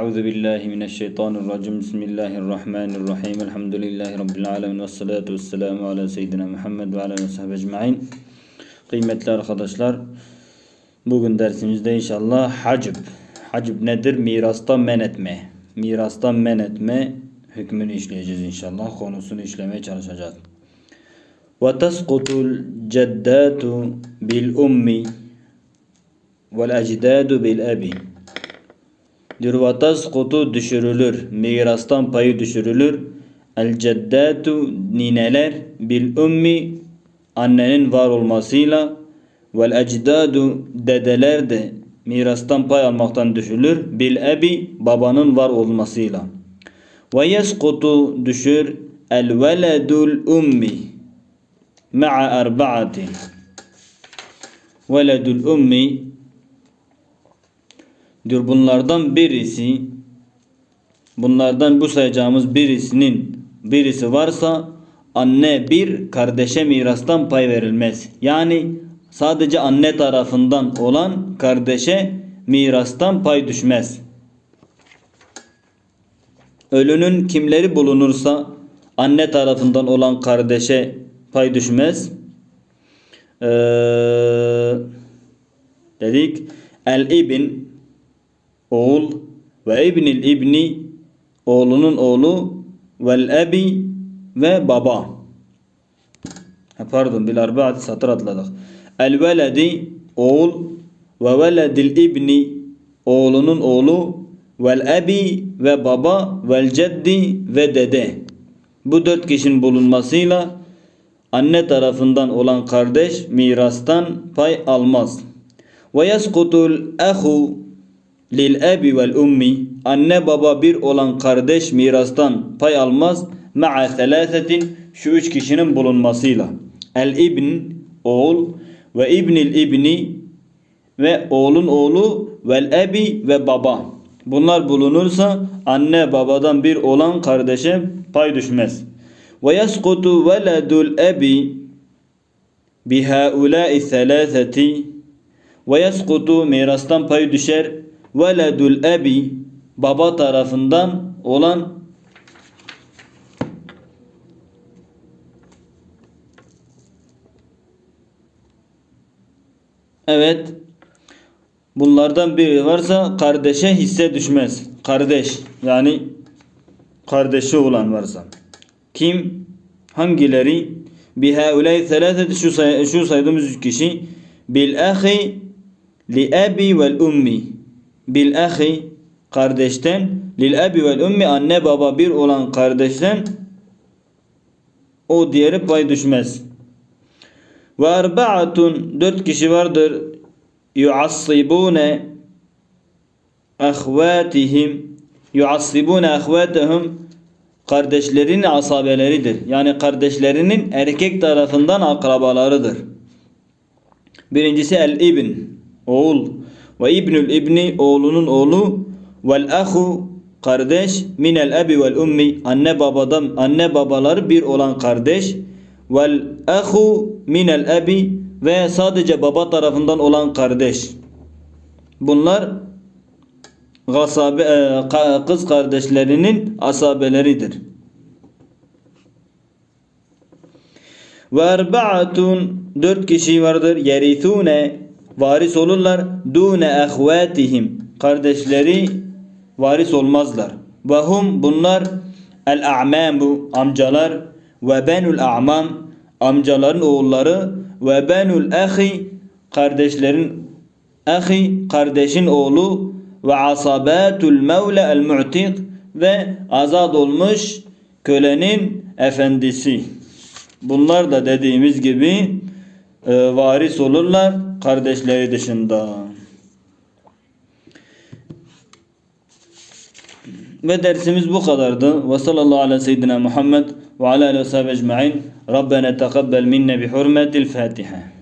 Euzu billahi mineşşeytanirracim. Bismillahirrahmanirrahim. Elhamdülillahi rabbil alamin ve salatu vesselamu ala seyyidina Muhammed ve ala sahbihi ecmaîn. Kıymetli arkadaşlar, bugün dersimizde inşallah hacib. Hacib nedir? Mirastan men etme. Mirastan men etme hükmünü işleyeceğiz inşallah. Konusunu işlemeye çalışacağız. Ve tasqutul ceddatu bil ummi vel ecdadu bil abi. Tasqutu düşürülür. Mirastan payı düşürülür. El ceddatu nineler bil ummi annenin var olmasıyla vel ecdadu dedeler de mirastan pay almaktan düşülür. Bil ebi babanın var olmasıyla. Ve yeskutu düşür el veledul ummi ma'a arba'atin. Veledul ummi diyor bunlardan birisi bunlardan bu sayacağımız birisinin birisi varsa anne bir kardeşe mirastan pay verilmez. Yani sadece anne tarafından olan kardeşe mirastan pay düşmez. Ölünün kimleri bulunursa anne tarafından olan kardeşe pay düşmez. Ee, dedik el ibn oğul ve ibnil ibni oğlunun oğlu vel ebi ve baba. Pardon bil arbaat satır atladık. El veledi oğul ve veledil ibni oğlunun oğlu vel ebi ve baba vel ceddi ve dede. Bu dört kişinin bulunmasıyla anne tarafından olan kardeş mirastan pay almaz. Ve yeskutul ehu lil ebi vel ummi anne baba bir olan kardeş mirastan pay almaz ma'a selâsetin şu üç kişinin bulunmasıyla. El ibn oğul ve ibnil ibni ve oğlun oğlu vel ebi ve baba. Bunlar bulunursa anne babadan bir olan kardeşe pay düşmez. Ve yeskutu veledul ebi bihaulâi selâseti ve yeskutu mirastan pay düşer veledul ebi baba tarafından olan Evet. Bunlardan biri varsa kardeşe hisse düşmez. Kardeş yani kardeşi olan varsa. Kim? Hangileri? Bihaulay selaseti şu, say şu saydığımız üç kişi bil ahi li abi vel ummi bil ahi kardeşten lil abi vel ummi anne baba bir olan kardeşten o diğeri pay düşmez. Ve arba'atun dört kişi vardır yuassibune ahvatihim yuassibune ahvatahum kardeşlerin asabeleridir. Yani kardeşlerinin erkek tarafından akrabalarıdır. Birincisi el ibn oğul ve ibnül ibni oğlunun oğlu vel ahu kardeş minel abi vel ummi anne babadan anne babaları bir olan kardeş vel ahu minel abi ve sadece baba tarafından olan kardeş. Bunlar gasabe, e, kız kardeşlerinin asabeleridir. Ve erba'atun dört kişi vardır. Yerithune varis olurlar. Dune ehvatihim kardeşleri varis olmazlar. Ve hum bunlar el a'mamu amcalar ve benul a'mam amcaların oğulları ve benul ahi kardeşlerin ahi kardeşin oğlu ve asabatul mevle el mu'tik ve azad olmuş kölenin efendisi. Bunlar da dediğimiz gibi e, varis olurlar kardeşleri dışında. Ve dersimiz bu kadardı. Ve sallallahu ala seyyidina Muhammed ve ala aleyhi ve sahbihi ecma'in. Rabbena tekabbel minne bi hurmetil Fatiha.